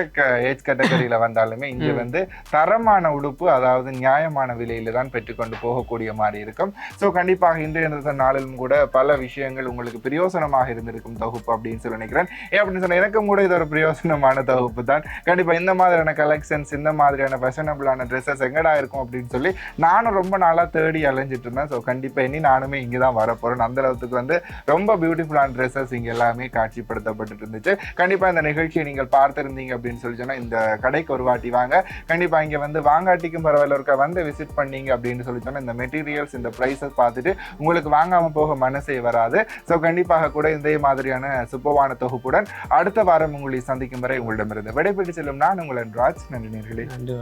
ஏஜ் கேட்டகரியில வந்தாலுமே இங்க வந்து தரமான உடுப்பு அதாவது நியாயமான விலையில தான் பெற்றுக்கொண்டு போகக்கூடிய மாதிரி இருக்கும். ஸோ கண்டிப்பாக இந்த நாளிலும் கூட பல விஷயங்கள் உங்களுக்கு பிரயோசனமாக இருந்திருக்கும் தொகுப்பு அப்படின்னு சொல்லி நினைக்கிறேன். ஏன் அப்படின்னு சொன்னா எனக்கும் கூட இது ஒரு பிரயோசனமான தொகுப்பு தான். கண்டிப்பா இந்த மாதிரியான கலெக்ஷன்ஸ் இந்த மாதிரியான ஃபேஷனபிளான ட்ரெஸ்ஸஸ் எங்கடா இருக்கும் அப்படின்னு சொல்லி நானும் ரொம்ப நாளா தேடி அலைஞ்சிட்டு இருந்தேன். ஸோ கண்டிப்பா இனி நானுமே இங்கே தான் வரப்போறேன். அந்த அளவுக்கு வந்து ரொம்ப பியூட்டிஃபுல்லான ட்ரெஸ்ஸஸ் இங்க எல்லாமே காட்சிப்படுத்தப்பட்டு இருந்துச்சு. கண்டிப்பா இந்த நிகழ்ச்சியை நீங்கள் பார்த்துருந்தீங்க அப்படின்னு சொல்லி சொன்னால் இந்த கடைக்கு ஒரு வாட்டி வாங்க. கண்டிப்பா இங்கே வந்து வாங்காட்டிக்கும் பரவாயில்ல இருக்க வந்து விசிட் பண்ணீங்க அப்படின்னு சொல்லி சொன்னால் இந்த மெட்டீரியல்ஸ் இந்த ப்ரைஸஸ் பார்த்துட்டு உங்களுக்கு வாங்காமல் போக மனசே வராது. ஸோ கண்டிப்பாக கூட இதே மாதிரியான சுப்பவான தொகுப்புடன் அடுத்த வாரம் உங்களை சந்திக்கும் வரை உங்களிடமிருந்து விடைபெற்று செல்லும் நான் உங்கள் ராஜ் நன்றி நேர்களே. நன்றி